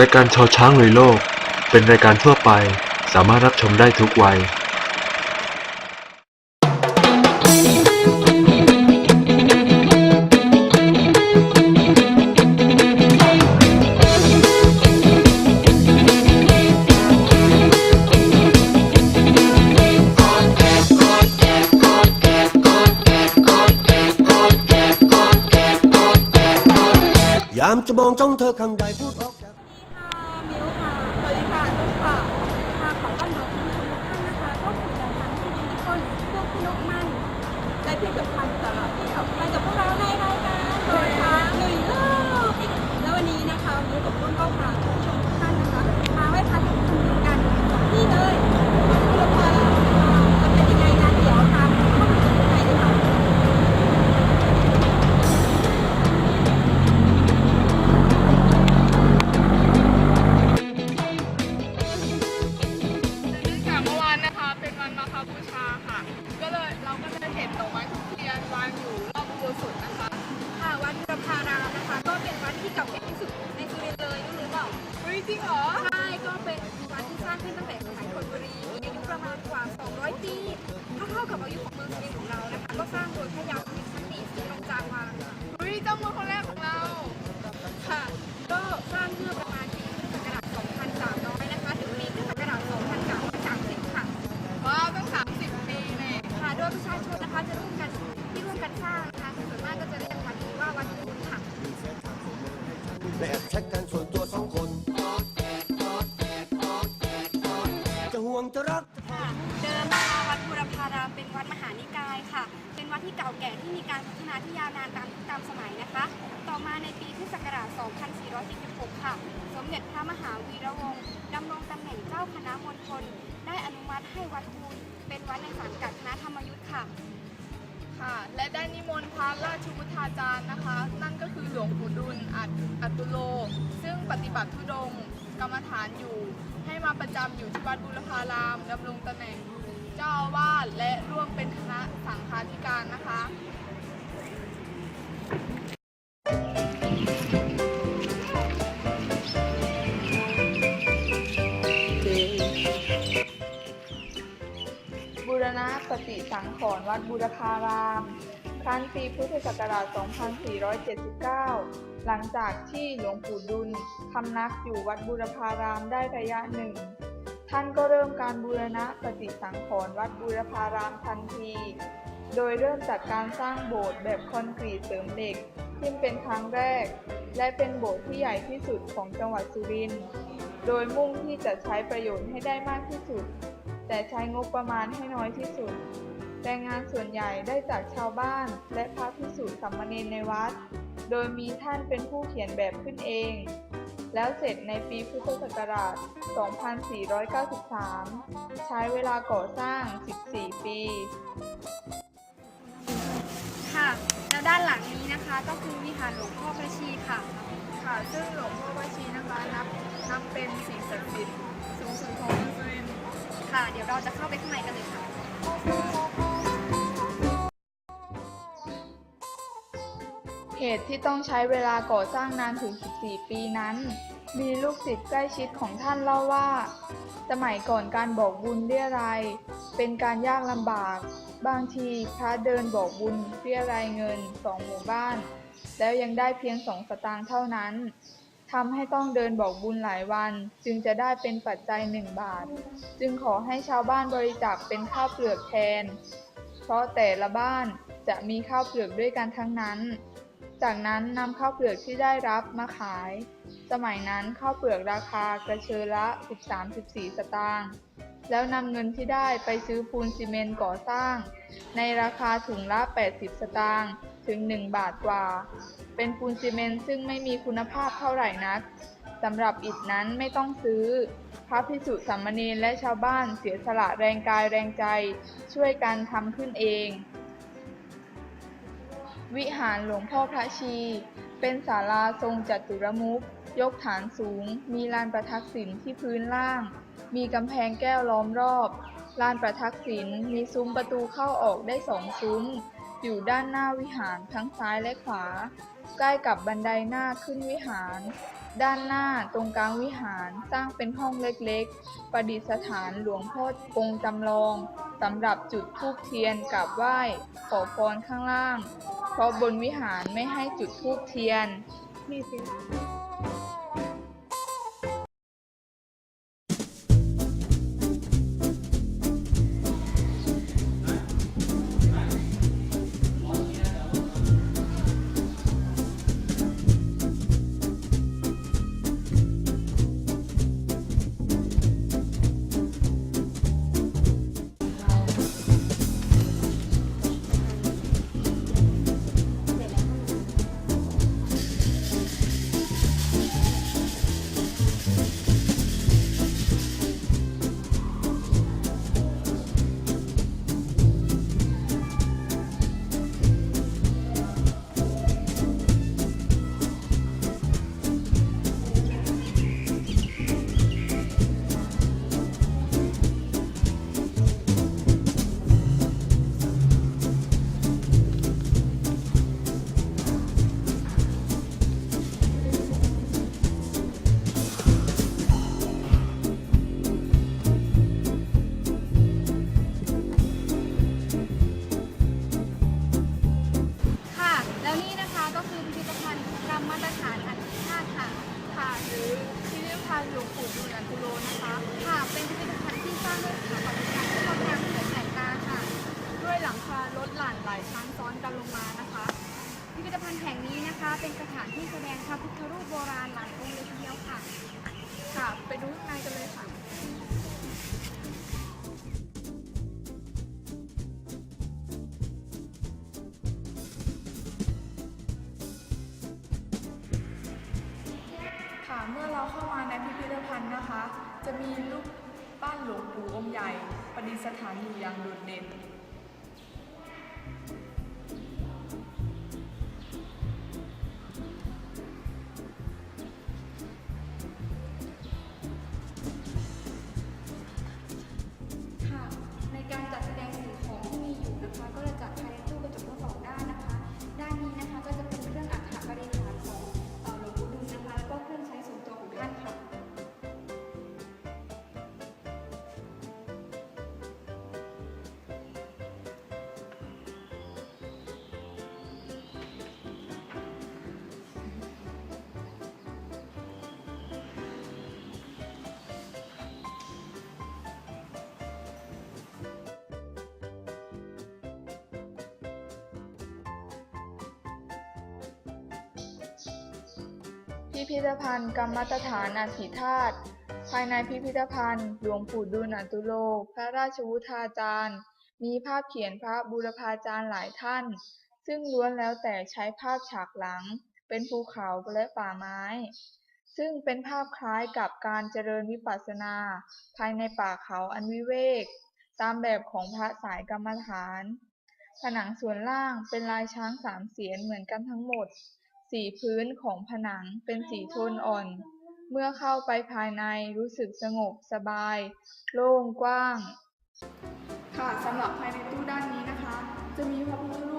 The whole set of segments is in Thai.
รายการชอช้างลุยโลก เป็นรายการทั่วไป สามารถรับชมได้ทุกวัย ยามจะมองจ้องเธอคำใดพูด จะห่วงจะรัก ค่ะเดิมนะคะวัดบุรพารามเป็นวัดมหานิกายค่ะ เป็นวัดที่เก่าแก่ที่มีการพัฒนาที่ยาวนานตามยุคตามสมัยนะคะ ต่อมาในปีพุทธศักราช 2446 ค่ะ สมเด็จพระมหาวีระวงศ์ดำรงตำแหน่งเจ้าคณะมณฑลได้อนุมัติให้วัดบูรเป็นวัดในสังกัดคณะธรรมยุทธ์ค่ะ ค่ะและได้นิมนต์พระราชบุตราจารย์นะคะ นั่นก็คือหลวงปู่ดุลอัตอัตุโล ซึ่งปฏิบัติธุดงค์ กรรมฐานอยู่ ให้มาประจำอยู่ที่วัดบุรพารามดำรงตำแหน่งเจ้าอาวาสและร่วมเป็นคณะสังฆาธิการนะคะบูรณะปฏิสังขรณ์วัดบูรพารามครั้นปีพุทธศักราช 2479 หลังจากที่หลวงปู่ดุลคำนักอยู่วัดบูรพารามได้ระยะหนึ่ง ท่านก็เริ่มการบูรณะปฏิสังขรณ์วัดบูรพารามทันที โดยเริ่มจากการสร้างโบสถ์แบบคอนกรีตเสริมเหล็กขึ้นเป็นครั้งแรก และเป็นโบสถ์ที่ใหญ่ที่สุดของจังหวัดสุรินทร์ โดยมุ่งที่จะใช้ประโยชน์ให้ได้มากที่สุด แต่ใช้งบประมาณให้น้อยที่สุด แรงงานส่วนใหญ่ได้จากชาวบ้านและพระภิกษุสามเณรในวัด โดยมีท่านเป็นผู้เขียนแบบขึ้นเอง แล้วเสร็จในปีพุทธศักราช 2493 ใช้เวลาก่อสร้าง 14 ปี ค่ะ แล้วด้านหลังนี้นะคะก็คือวิหารหลวงพ่อพระชีค่ะ ค่ะ ซึ่งหลวงพ่อวชีนะคะนับนับเป็นสิ่งศักดิ์สิทธิ์สูงสุดของเมืองสุรินทร์ค่ะ เดี๋ยวเราจะเข้าไปข้างในกันเลยค่ะ เหตุที่ต้องใช้เวลาก่อสร้างนานถึง 14 ปีนั้น มีลูกศิษย์ใกล้ชิดของท่านเล่าว่า สมัยก่อนการบอกบุญเรียรายเป็นการยากลำบาก บางทีพระเดินบอกบุญเรียรายเงินสองหมู่บ้าน แล้วยังได้เพียงสองสตางค์เท่านั้นทำให้ต้องเดินบอกบุญหลายวัน จึงจะได้เป็นปัจจัยหนึ่งบาท จึงขอให้ชาวบ้านบริจาคเป็นข้าวเปลือกแทน เพราะแต่ละบ้านจะมีข้าวเปลือกด้วยกันทั้งนั้น จากนั้นนำข้าวเปลือกที่ได้รับมาขาย สมัยนั้นข้าวเปลือกราคากระเชอละ 13-14 สตางค์ แล้วนำเงินที่ได้ไปซื้อปูนซีเมนต์ก่อสร้าง ในราคาถุงละ 80 สตางค์ถึง 1 บาทกว่า เป็นปูนซีเมนต์ซึ่งไม่มีคุณภาพเท่าไหร่นักสำหรับอิฐนั้นไม่ต้องซื้อ พระพิสุสามเณรและชาวบ้านเสียสละแรงกายแรงใจ ช่วยกันทำขึ้นเอง วิหารหลวงพ่อพระชี เป็นศาลาทรงจัตุรมุข ยกฐานสูง มีลานประทักษิณที่พื้นล่าง มีกำแพงแก้วล้อมรอบ ลานประทักษิณมีซุ้มประตูเข้าออกได้สองซุ้ม อยู่ด้านหน้าวิหารทั้งซ้ายและขวา ใกล้กับบันไดหน้าขึ้นวิหาร ด้านหน้าตรงกลางวิหารสร้างเป็นห้องเล็กๆ ประดิษฐานหลวงพ่อองค์จำลองสำหรับจุดธูปเทียนกราบไหว้ขอพรข้างล่าง เพราะบนวิหารไม่ให้จุดธูปเทียน มีสิคะ ลงมานะคะพิพิธภัณฑ์แห่งนี้นะคะ เป็นสถานที่แสดงพระพุทธรูปโบราณหลายองค์เลยทีเดียวค่ะ ค่ะ ไปดูข้างในกันเลยค่ะค่ะเมื่อเราเข้ามาในพิพิธภัณฑ์นะคะ จะมีรูปปั้นหลวงปู่องค์ใหญ่ประดิษฐานอยู่อย่างโดดเด่น พิพิธภัณฑ์กรรมมาตรฐานอัฐิธาตุ ภายในพิพิธภัณฑ์ หลวงปู่ดูลย์อัตุโล พระราชวุฒาจารย์ มีภาพเขียนพระบูรพาจารย์หลายท่าน ซึ่งล้วนแล้วแต่ใช้ภาพฉากหลัง เป็นภูเขาและป่าไม้ ซึ่งเป็นภาพคล้ายกับการเจริญวิปัสสนา ภายในป่าเขาอันวิเวก ตามแบบของพระสายกรรมฐาน ผนังส่วนล่างเป็นลายช้างสามเสียนเหมือนกันทั้งหมด สีพื้นของผนังเป็นสีโทนอ่อน เมื่อเข้าไปภายในรู้สึกสงบสบาย โล่งกว้าง ค่ะสำหรับภายในตู้ด้านนี้นะคะ จะมีพระพุทธรูป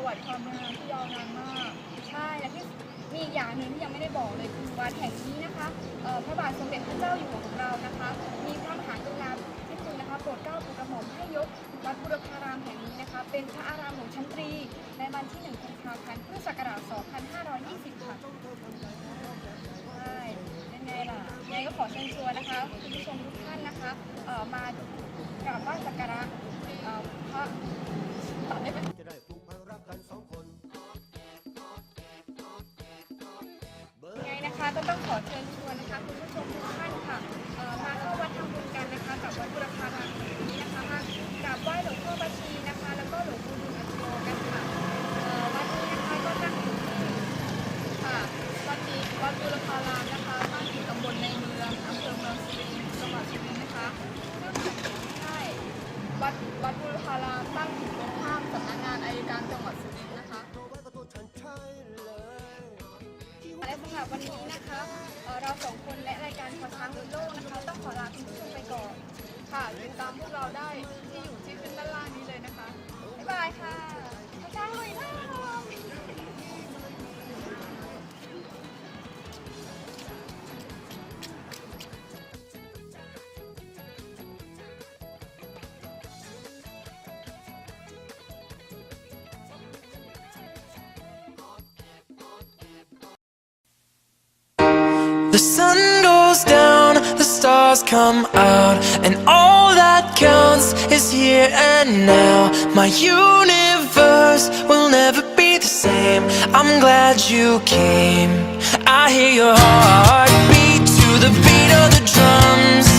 ประวัติความเป็นมาที่ยาวนานมาก ใช่และที่มีอีกอย่างหนึ่งที่ยังไม่ได้บอกเลยคือวัดแห่งนี้นะคะเอ่อพระบาทสมเด็จพระเจ้าอยู่หัวของเรานะคะ มีพระมหากรุณาธิคุณนะคะโปรดเกล้าโปรดกระหม่อมให้ยกวัดบุรพารามแห่งนี้นะคะ เป็นพระอารามหลวงชั้นตรีในวันที่1กุมภาพันธ์พุทธศักราช 2520 ค่ะใช่ยังไงล่ะยังไงก็ขอเชิญชวนนะคะคุณผู้ชมทุกท่านนะคะเอ่อมากราบไหว้สักการะเอ่อพระ วันนี้นะคะเราสองคนและรายการขอช้างรุโลกนะคะ ต้องขอลาคุณผู้ชมไปก่อน ค่ะติดตามพวกเราได้ที่อยู่ที่ขึ้นด้านล่างนี้เลยนะคะ บ๊ายบายค่ะขอช้างลุยน้ำ sun goes down, the stars come out, and all that counts is here and now. My universe will never be the same. I'm glad you came. I hear your heart beat to the beat of the drums.